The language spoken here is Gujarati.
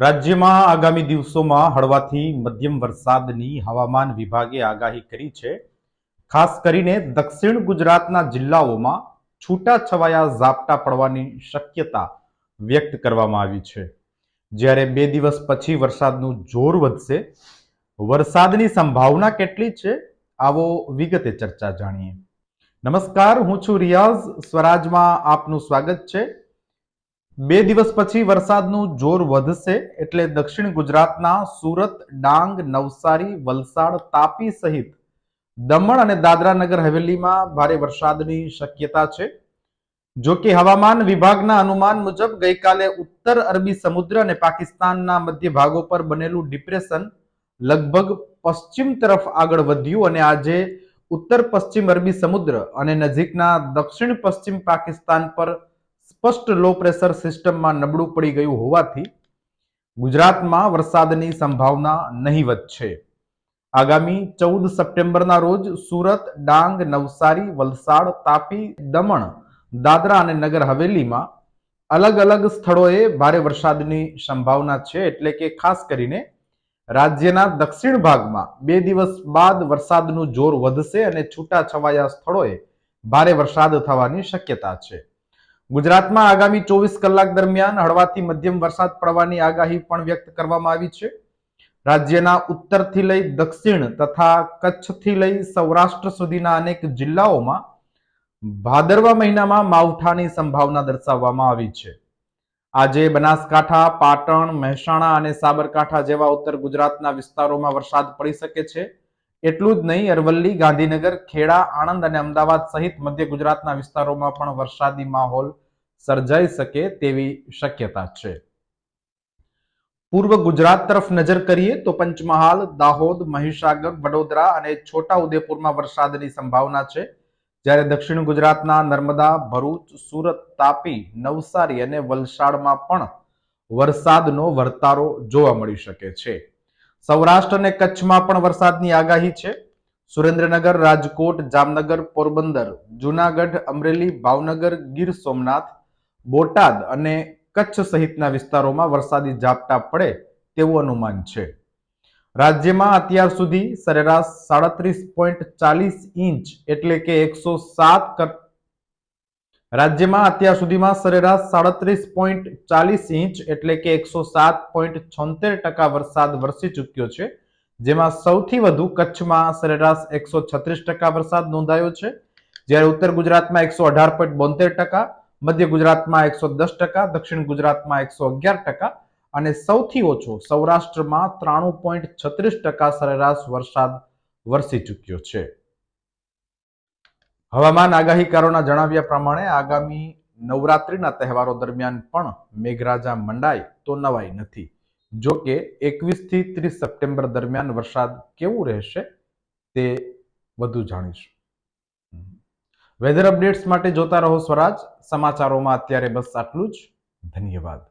રાજ્યમાં આગામી દિવસોમાં હળવાથી મધ્યમ વરસાદની હવામાન વિભાગે આગાહી કરી છે. ખાસ કરીને દક્ષિણ ગુજરાતના જિલ્લાઓમાં છૂટાછવાયા ઝાપટા પડવાની શક્યતા વ્યક્ત કરવામાં આવી છે. જ્યારે બે દિવસ પછી વરસાદનું જોર વધશે, વરસાદની સંભાવના કેટલી છે, આવો વિગતે ચર્ચા જાણીએ. નમસ્કાર, હું છું રિયાઝ. સ્વરાજમાં આપનું સ્વાગત છે. બે દિવસ પછી વરસાદનું જોર વધશે એટલે દક્ષિણ ગુજરાતના સુરત, ડાંગ, નવસારી, વલસાડ, તાપી સહિત દમણ અને દાદરા નગર હવેલીમાં ભારે વરસાદની શક્યતા છે. જો કે હવામાન વિભાગના અનુમાન મુજબ ગઈકાલે ઉત્તર અરબી સમુદ્ર અને પાકિસ્તાનના મધ્ય ભાગો પર બનેલું ડિપ્રેશન લગભગ પશ્ચિમ તરફ આગળ વધ્યું અને આજે ઉત્તર પશ્ચિમ અરબી સમુદ્ર અને નજીકના દક્ષિણ પશ્ચિમ પાકિસ્તાન પર સ્પષ્ટ લો પ્રેશર સિસ્ટમમાં નબળું પડી ગયું હોવાથી ગુજરાતમાં વરસાદની સંભાવના નહીવત છે. આગામી ચૌદ સપ્ટેમ્બરના રોજ સુરત, ડાંગ, નવસારી, વલસાડ, તાપી, દમણ, દાદરા અને નગર હવેલીમાં અલગ અલગ સ્થળોએ ભારે વરસાદની સંભાવના છે એટલે કે ખાસ કરીને રાજ્યના દક્ષિણ ભાગમાં બે દિવસ બાદ વરસાદનું જોર વધશે અને છૂટાછવાયા સ્થળોએ ભારે વરસાદ થવાની શક્યતા છે. ગુજરાતમાં આગામી ચોવીસ કલાક દરમિયાન હળવાથી મધ્યમ વરસાદ પડવાની આગાહી પણ વ્યક્ત કરવામાં આવી છે. રાજ્યના ઉત્તરથી લઈ દક્ષિણ તથા કચ્છથી લઈ સૌરાષ્ટ્ર સુધીના અનેક જિલ્લાઓમાં ભાદરવા મહિનામાં માવઠાની સંભાવના દર્શાવવામાં આવી છે. આજે બનાસકાંઠા, પાટણ, મહેસાણા અને સાબરકાંઠા જેવા ઉત્તર ગુજરાતના વિસ્તારોમાં વરસાદ પડી શકે છે. એટલું જ નહીં, અરવલ્લી, ગાંધીનગર, ખેડા, આણંદ અને અમદાવાદ સહિત મધ્ય ગુજરાતના વિસ્તારોમાં પણ વરસાદી માહોલ સર્જાઈ શકે તેવી શક્યતા છે. પૂર્વ ગુજરાત તરફ નજર કરીએ તો પંચમહાલ, દાહોદ, મહીસાગર, વડોદરા અને છોટા ઉદેપુરમાં વરસાદની સંભાવના છે. જ્યારે દક્ષિણ ગુજરાતના નર્મદા, ભરૂચ, સુરત, તાપી, નવસારી અને વલસાડમાં પણ વરસાદનો વર્તારો જોવા મળી શકે છે. સૌરાષ્ટ્ર અને કચ્છમાં પણ વરસાદની આગાહી છે. સુરેન્દ્રનગર, રાજકોટ, જામનગર, પોરબંદર, જુનાગઢ, અમરેલી, ભાવનગર, ગીર સોમનાથ, બોટાદ અને કચ્છ સહિતના વિસ્તારોમાં વરસાદી ઝાપટા પડે તેવું અનુમાન છે. રાજ્યમાં અત્યાર સુધી સરેરાશ સાડત્રીસ પોઈન્ટ ચાલીસ ઇંચ એટલે કે એકસો સાત રાજ્યમાં અત્યાર સુધીમાં સરેરાશ સાડત્રીસ પોઈન્ટ ચાલીસ ઇંચ એટલે કે એકસો સાત પોઈન્ટ છોતેર ટકા વરસાદ વરસી ચૂક્યો છે, જેમાં સૌથી વધુ કચ્છમાં સરેરાશ એકસો છત્રીસ ટકા વરસાદ નોંધાયો છે. જ્યારે ઉત્તર ગુજરાતમાં એકસો અઢાર પોઈન્ટ બોતેર ટકા, મધ્ય ગુજરાતમાં એકસો દસ ટકા, દક્ષિણ ગુજરાતમાં એકસો અગિયાર ટકા અને સૌથી ઓછો સૌરાષ્ટ્રમાં ત્રાણું પોઈન્ટ છત્રીસ ટકા સરેરાશ વરસાદ વરસી ચૂક્યો છે. હવામાન આગાહીકારોના જણાવ્યા પ્રમાણે આગામી નવરાત્રિના તહેવારો દરમિયાન પણ મેઘરાજા મંડાય તો નવાઈ નથી. જો કે એકવીસથી ત્રીસ સપ્ટેમ્બર દરમિયાન વરસાદ કેવું રહેશે તે વધુ જાણીશું. વેધર અપડેટ્સ માટે જોતા રહો સ્વરાજ. સમાચારોમાં અત્યારે બસ આટલું જ. ધન્યવાદ.